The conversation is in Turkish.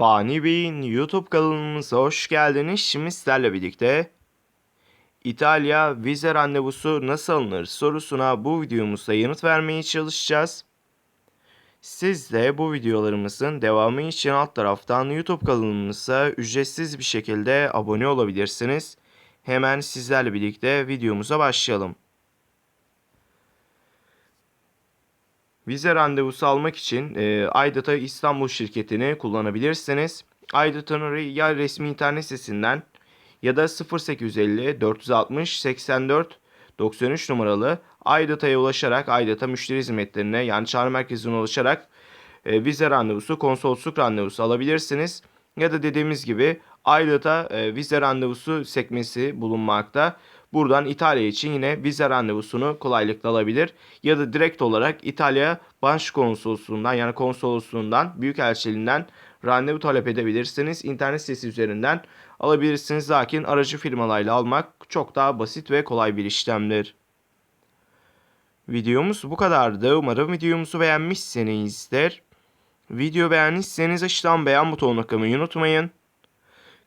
Fani Bey'in YouTube kanalımıza hoş geldiniz. Şimdi sizlerle birlikte İtalya vize randevusu nasıl alınır sorusuna bu videomuzda yanıt vermeye çalışacağız. Siz de bu videolarımızın devamı için alt taraftan YouTube kanalımıza ücretsiz bir şekilde abone olabilirsiniz. Hemen sizlerle birlikte videomuza başlayalım. Vize randevusu almak için e, Aydata İstanbul şirketini kullanabilirsiniz. Aydata'nın ya resmi internet sitesinden ya da 0850 460 84 93 numaralı Aydata'ya ulaşarak Aydata müşteri hizmetlerine yani çağrı merkezine ulaşarak e, vize randevusu, konsolosluk randevusu alabilirsiniz. Ya da dediğimiz gibi Aydata e, vize randevusu sekmesi bulunmakta. Buradan İtalya için yine vize randevusunu kolaylıkla alabilir. Ya da direkt olarak İtalya Başkonsolosluğundan yani konsolosluğundan, büyükelçiliğinden randevu talep edebilirsiniz. İnternet sitesi üzerinden alabilirsiniz. Lakin aracı firmalarla almak çok daha basit ve kolay bir işlemdir. Videomuz bu kadardı. Umarım videomuzu beğenmişsinizdir. Video beğendiyseniz aşağıdan beğen butonuna tıklamayı unutmayın.